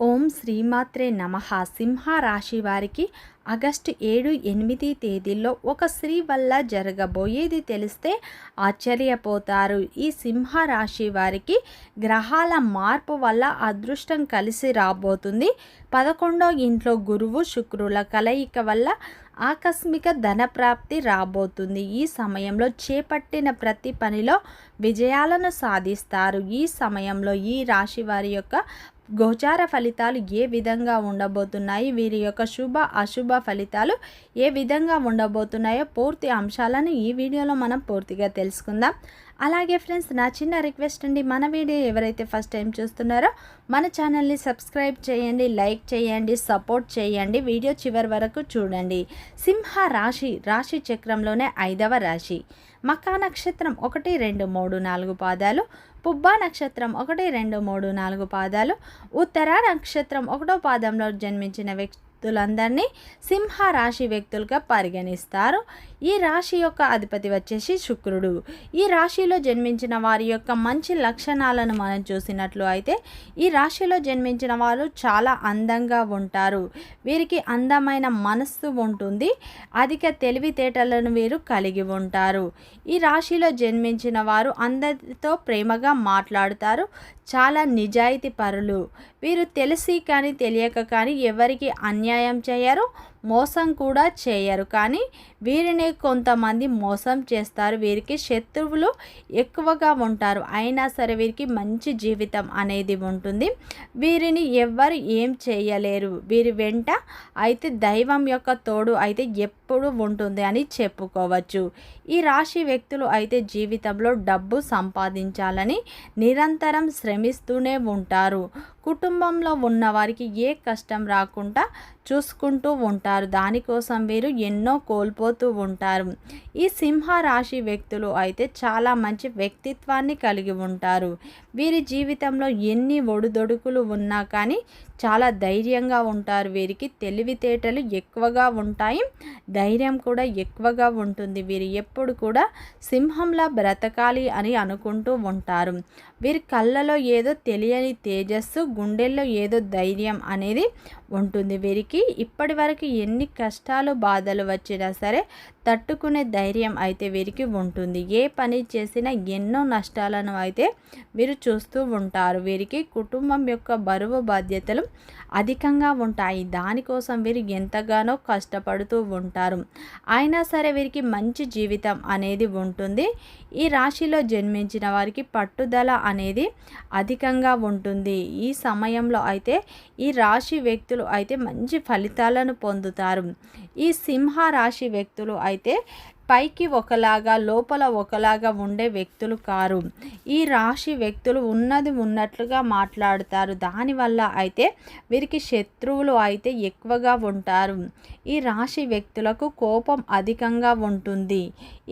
ఓం శ్రీమాత్రే నమ. సింహ రాశి వారికి ఆగస్టు ఏడు ఎనిమిది తేదీల్లో ఒక స్త్రీ వల్ల జరగబోయేది తెలిస్తే ఆశ్చర్యపోతారు. ఈ సింహ రాశి వారికి గ్రహాల మార్పు వల్ల అదృష్టం కలిసి రాబోతుంది. పదకొండో ఇంట్లో గురువు శుక్రుల కలయిక వల్ల ఆకస్మిక ధనప్రాప్తి రాబోతుంది. ఈ సమయంలో చేపట్టిన ప్రతి పనిలో విజయాలను సాధిస్తారు. ఈ సమయంలో ఈ రాశి వారి యొక్క గోచార ఫలితాలు ఏ విధంగా ఉండబోతున్నాయి? వీరి యొక్క శుభ అశుభ ఫలితాలు ఏ విధంగా ఉండబోతున్నాయో పూర్తి అంశాలను ఈ వీడియోలో మనం పూర్తిగా తెలుసుకుందాం. అలాగే ఫ్రెండ్స్ నా చిన్న రిక్వెస్ట్ అండి మన వీడియో ఎవరైతే ఫస్ట్ టైం చూస్తున్నారో మన ఛానల్ని సబ్స్క్రైబ్ చేయండి లైక్ చేయండి సపోర్ట్ చేయండి వీడియో చివరి వరకు చూడండి. సింహ రాశి రాశి చక్రంలోనే ఐదవ రాశి. మకా నక్షత్రం ఒకటి రెండు మూడు నాలుగు పాదాలు. పుబ్బా నక్షత్రం ఒకటి రెండు మూడు నాలుగు పాదాలు. ఉత్తర నక్షత్రం ఒకటో పాదంలో జన్మించిన వ్యక్తి వ్యక్తులందరినీ సింహ రాశి వ్యక్తులుగా పరిగణిస్తారు. ఈ రాశి యొక్క అధిపతి వచ్చేసి శుక్రుడు. ఈ రాశిలో జన్మించిన వారి యొక్క మంచి లక్షణాలను మనం చూసినట్లు అయితే ఈ రాశిలో జన్మించిన వారు చాలా అందంగా ఉంటారు. వీరికి అందమైన మనస్సు ఉంటుంది. అధిక తెలివితేటలను వీరు కలిగి ఉంటారు. ఈ రాశిలో జన్మించిన వారు అందరితో ప్రేమగా మాట్లాడుతారు. చాలా నిజాయితీ పరులు వీరు తెలిసి కానీ తెలియక కానీ ఎవరికి అన్యాయం చేయరు మోసం కూడా చేయరు. కానీ వీరిని కొంతమంది మోసం చేస్తారు. వీరికి శత్రువులు ఎక్కువగా ఉంటారు. అయినా సరే వీరికి మంచి జీవితం అనేది ఉంటుంది. వీరిని ఎవ్వరు ఏం చేయలేరు. వీరి వెంట అయితే దైవం యొక్క తోడు అయితే ఎప్పుడు ఉంటుంది అని చెప్పుకోవచ్చు. ఈ రాశి వ్యక్తులు అయితే జీవితంలో డబ్బు సంపాదించాలని నిరంతరం శ్రమిస్తూనే ఉంటారు. కుటుంబంలో ఉన్నవారికి ఏ కష్టం రాకుండా చూసుకుంటూ ఉంటారు. దానికోసం వీరు ఎన్నో కోల్పోతూ ఉంటారు. ఈ సింహ రాశి వ్యక్తులు అయితే చాలా మంచి వ్యక్తిత్వాన్ని కలిగి ఉంటారు. వీరి జీవితంలో ఎన్ని ఒడుదొడుకులు ఉన్నా కానీ చాలా ధైర్యంగా ఉంటారు. వీరికి తెలివితేటలు ఎక్కువగా ఉంటాయి. ధైర్యం కూడా ఎక్కువగా ఉంటుంది. వీరు ఎప్పుడు కూడా సింహంలా బ్రతకాలి అని అనుకుంటూ ఉంటారు. వీరి కళ్ళలో ఏదో తెలియని తేజస్సు గుండెల్లో ఏదో ధైర్యం అనేది ఉంటుంది. వీరికి ఇప్పటి వరకు ఎన్ని కష్టాలు బాధలు వచ్చినా సరే తట్టుకునే ధైర్యం అయితే వీరికి ఉంటుంది. ఏ పని చేసినా ఎన్నో నష్టాలను అయితే వీరు చూస్తూ ఉంటారు. వీరికి కుటుంబం యొక్క బరువు బాధ్యతలు అధికంగా ఉంటాయి. దానికోసం వీరు ఎంతగానో కష్టపడుతూ ఉంటారు. అయినా సరే వీరికి మంచి జీవితం అనేది ఉంటుంది. ఈ రాశిలో జన్మించిన వారికి పట్టుదల అనేది అధికంగా ఉంటుంది. ఈ సమయంలో అయితే ఈ రాశి వ్యక్తులు అయితే మంచి ఫలితాలను పొందుతారు. ఈ సింహ రాశి వ్యక్తులు అయితే పైకి ఒకలాగా లోపల ఒకలాగా ఉండే వ్యక్తులు కారు. ఈ రాశి వ్యక్తులు ఉన్నది ఉన్నట్లుగా మాట్లాడుతారు. దానివల్ల అయితే వీరికి శత్రువులు అయితే ఎక్కువగా ఉంటారు. ఈ రాశి వ్యక్తులకు కోపం అధికంగా ఉంటుంది.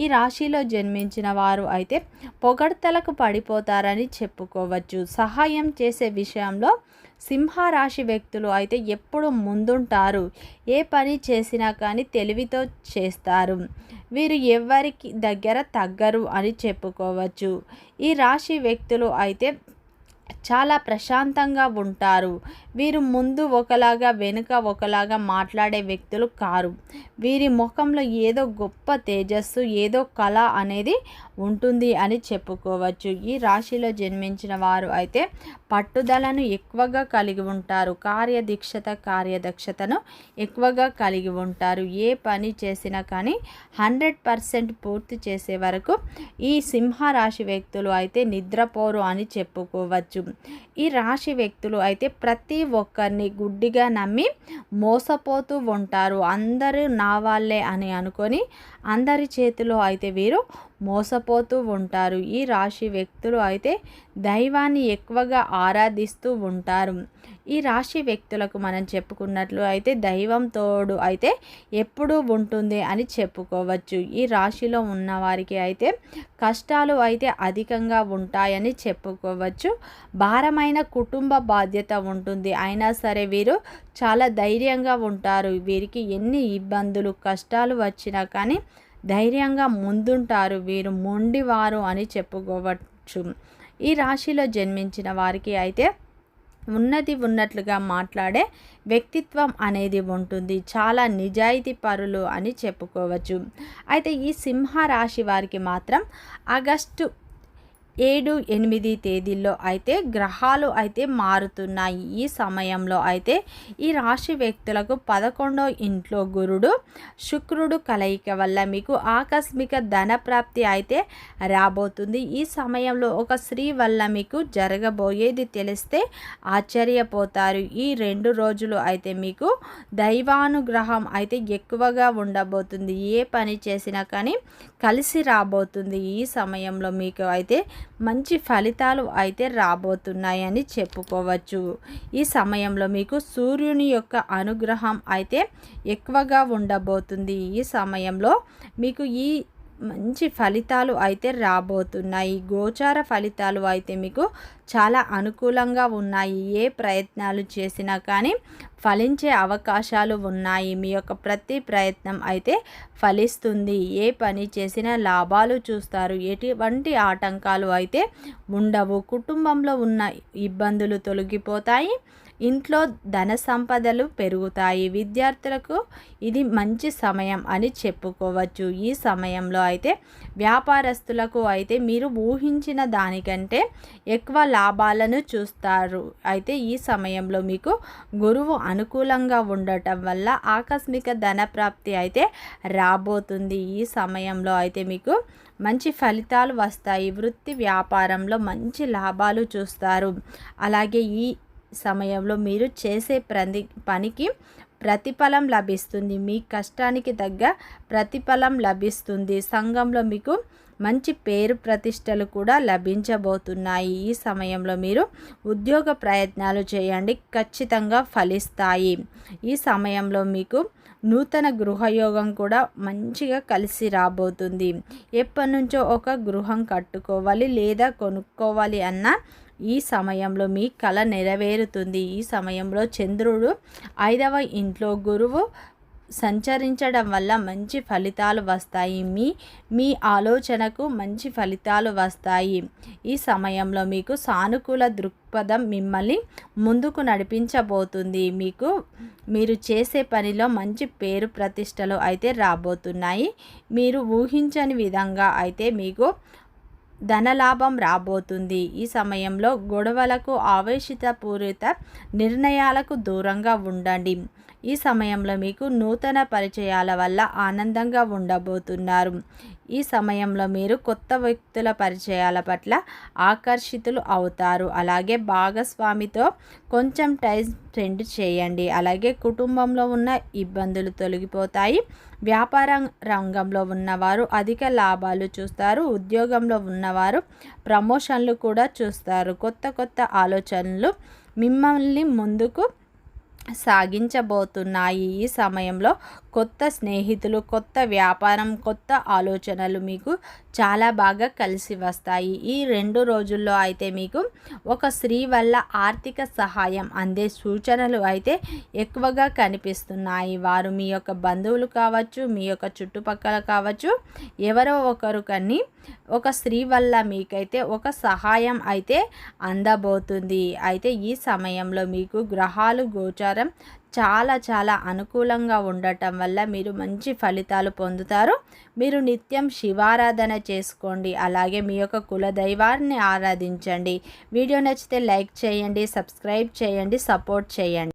ఈ రాశిలో జన్మించిన వారు అయితే పొగడ్తలకు పడిపోతారని చెప్పుకోవచ్చు. సహాయం చేసే విషయంలో సింహరాశి వ్యక్తులు అయితే ఎప్పుడు ముందుంటారు. ఏ పని చేసినా కానీ తెలివితో చేస్తారు. వీరు ఎవరికి దగ్గర తగ్గరు అని చెప్పుకోవచ్చు. ఈ రాశి వ్యక్తులు అయితే చాలా ప్రశాంతంగా ఉంటారు. వీరు ముందు ఒకలాగా వెనుక ఒకలాగా మాట్లాడే వ్యక్తులు కారు. వీరి ముఖంలో ఏదో గొప్ప తేజస్సు ఏదో కళ అనేది ఉంటుంది అని చెప్పుకోవచ్చు. ఈ రాశిలో జన్మించిన వారు అయితే పట్టుదలను ఎక్కువగా కలిగి ఉంటారు. కార్యదీక్షత కార్యదక్షతను ఎక్కువగా కలిగి ఉంటారు. ఏ పని చేసినా కానీ హండ్రెడ్ పర్సెంట్ పూర్తి చేసే వరకు ఈ సింహ రాశి వ్యక్తులు అయితే నిద్రపోరు అని చెప్పుకోవచ్చు. ఈ రాశి వ్యక్తులు అయితే ప్రతి ఒక్కరిని గుడ్డిగా నమ్మి మోసపోతూ ఉంటారు. అందరూ నా వాళ్ళే అని అనుకొని అందరి చేతిలో అయితే వీరు మోసపోతూ ఉంటారు. ఈ రాశి వ్యక్తులు అయితే దైవాన్ని ఎక్కువగా ఆరాధిస్తూ ఉంటారు. ఈ రాశి వ్యక్తులకు మనం చెప్పుకున్నట్లు అయితే దైవం తోడు అయితే ఎప్పుడూ ఉంటుంది అని చెప్పుకోవచ్చు. ఈ రాశిలో ఉన్నవారికి అయితే కష్టాలు అయితే అధికంగా ఉంటాయని చెప్పుకోవచ్చు. భారమైన కుటుంబ బాధ్యత ఉంటుంది. అయినా సరే వీరు చాలా ధైర్యంగా ఉంటారు. వీరికి ఎన్ని ఇబ్బందులు కష్టాలు వచ్చినా కానీ ధైర్యంగా ముందుంటారు వీరు మొండివారు అని చెప్పుకోవచ్చు. ఈ రాశిలో జన్మించిన వారికి అయితే ఉన్నది ఉన్నట్లుగా మాట్లాడే వ్యక్తిత్వం అనేది ఉంటుంది. చాలా నిజాయితీ పరులు అని చెప్పుకోవచ్చు. అయితే ఈ సింహ రాశి వారికి మాత్రం ఆగస్టు ఏడు ఎనిమిది తేదీల్లో అయితే గ్రహాలు అయితే మారుతున్నాయి. ఈ సమయంలో అయితే ఈ రాశి వ్యక్తులకు పదకొండో ఇంట్లో గురుడు శుక్రుడు కలయిక వల్ల మీకు ఆకస్మిక ధన ప్రాప్తి అయితే రాబోతుంది. ఈ సమయంలో ఒక స్త్రీ వల్ల మీకు జరగబోయేది తెలిస్తే ఆశ్చర్యపోతారు. ఈ రెండు రోజులు అయితే మీకు దైవానుగ్రహం అయితే ఎక్కువగా ఉండబోతుంది. ఏ పని చేసినా కానీ కలిసి రాబోతుంది. ఈ సమయంలో మీకు అయితే మంచి ఫలితాలు అయితే రాబోతున్నాయని చెప్పుకోవచ్చు. ఈ సమయంలో మీకు సూర్యుని యొక్క అనుగ్రహం అయితే ఎక్కువగా ఉండబోతుంది. ఈ సమయంలో మీకు ఈ మంచి ఫలితాలు అయితే రాబోతున్నాయి. గోచార ఫలితాలు అయితే మీకు చాలా అనుకూలంగా ఉన్నాయి. ఏ ప్రయత్నాలు చేసినా కానీ ఫలించే అవకాశాలు ఉన్నాయి. మీ యొక్క ప్రతి ప్రయత్నం అయితే ఫలిస్తుంది. ఏ పని చేసినా లాభాలు చూస్తారు. ఎటువంటి ఆటంకాలు అయితే ఉండవు. కుటుంబంలో ఉన్న ఇబ్బందులు తొలగిపోతాయి. ఇంట్లో ధన సంపదలు పెరుగుతాయి. విద్యార్థులకు ఇది మంచి సమయం అని చెప్పుకోవచ్చు. ఈ సమయంలో అయితే వ్యాపారస్తులకు అయితే మీరు ఊహించిన దానికంటే ఎక్కువ లాభాలను చూస్తారు. అయితే ఈ సమయంలో మీకు గురువు అనుకూలంగా ఉండటం వల్ల ఆకస్మిక ధన ప్రాప్తి అయితే రాబోతుంది. ఈ సమయంలో అయితే మీకు మంచి ఫలితాలు వస్తాయి. వృత్తి వ్యాపారంలో మంచి లాభాలు చూస్తారు. అలాగే ఈ సమయంలో మీరు చేసే ప్రతి పనికి ప్రతిఫలం లభిస్తుంది. మీ కష్టానికి తగ్గ ప్రతిఫలం లభిస్తుంది. సంఘంలో మీకు మంచి పేరు ప్రతిష్టలు కూడా లభించబోతున్నాయి. ఈ సమయంలో మీరు ఉద్యోగ ప్రయత్నాలు చేయండి. ఖచ్చితంగా ఫలిస్తాయి. ఈ సమయంలో మీకు నూతన గృహయోగం కూడా మంచిగా కలిసి రాబోతుంది. ఎప్పటి నుంచో ఒక గృహం కట్టుకోవాలి లేదా కొనుక్కోవాలి అన్న ఈ సమయంలో మీ కళ నెరవేరుతుంది. ఈ సమయంలో చంద్రుడు ఐదవ ఇంట్లో గురువు సంచరించడం వల్ల మంచి ఫలితాలు వస్తాయి. మీ మీ ఆలోచనకు మంచి ఫలితాలు వస్తాయి. ఈ సమయంలో మీకు సానుకూల దృక్పథం మిమ్మల్ని ముందుకు నడిపించబోతుంది. మీకు మీరు చేసే పనిలో మంచి పేరు ప్రతిష్టలు అయితే రాబోతున్నాయి. మీరు ఊహించని విధంగా అయితే మీకు ధనలాభం రాబోతుంది. ఈ సమయంలో గొడవలకు ఆవేశితపూరిత నిర్ణయాలకు దూరంగా ఉండండి. ఈ సమయంలో మీకు నూతన పరిచయాల వల్ల ఆనందంగా ఉండబోతున్నారు. ఈ సమయంలో మీరు కొత్త వ్యక్తుల పరిచయాల పట్ల ఆకర్షితులు అవుతారు. అలాగే భాగస్వామితో కొంచెం టైం స్పెండ్ చేయండి. అలాగే కుటుంబంలో ఉన్న ఇబ్బందులు తొలగిపోతాయి. వ్యాపార రంగంలో ఉన్నవారు అధిక లాభాలు చూస్తారు. ఉద్యోగంలో ఉన్నవారు ప్రమోషన్లు కూడా చూస్తారు. కొత్త కొత్త ఆలోచనలు మిమ్మల్ని ముందుకు సాగించబోతున్నాయి. ఈ సమయంలో కొత్త స్నేహితులు కొత్త వ్యాపారం కొత్త ఆలోచనలు మీకు చాలా బాగా కలిసి వస్తాయి. ఈ రెండు రోజుల్లో అయితే మీకు ఒక స్త్రీ వల్ల ఆర్థిక సహాయం అందే సూచనలు అయితే ఎక్కువగా కనిపిస్తున్నాయి. వారు మీ యొక్క బంధువులు కావచ్చు మీ యొక్క చుట్టుపక్కల కావచ్చు ఎవరో ఒకరు కానీ ఒక స్త్రీ వల్ల మీకైతే ఒక సహాయం అయితే అందబోతుంది. అయితే ఈ సమయంలో మీకు గ్రహాలు గోచారం చాలా చాలా అనుకూలంగా ఉండటం వల్ల మీరు మంచి ఫలితాలు పొందుతారు. మీరు నిత్యం శివారాధన చేసుకోండి. అలాగే మీ యొక్క కులదైవాన్ని ఆరాధించండి. వీడియో నచ్చితే లైక్ చేయండి సబ్స్క్రైబ్ చేయండి సపోర్ట్ చేయండి.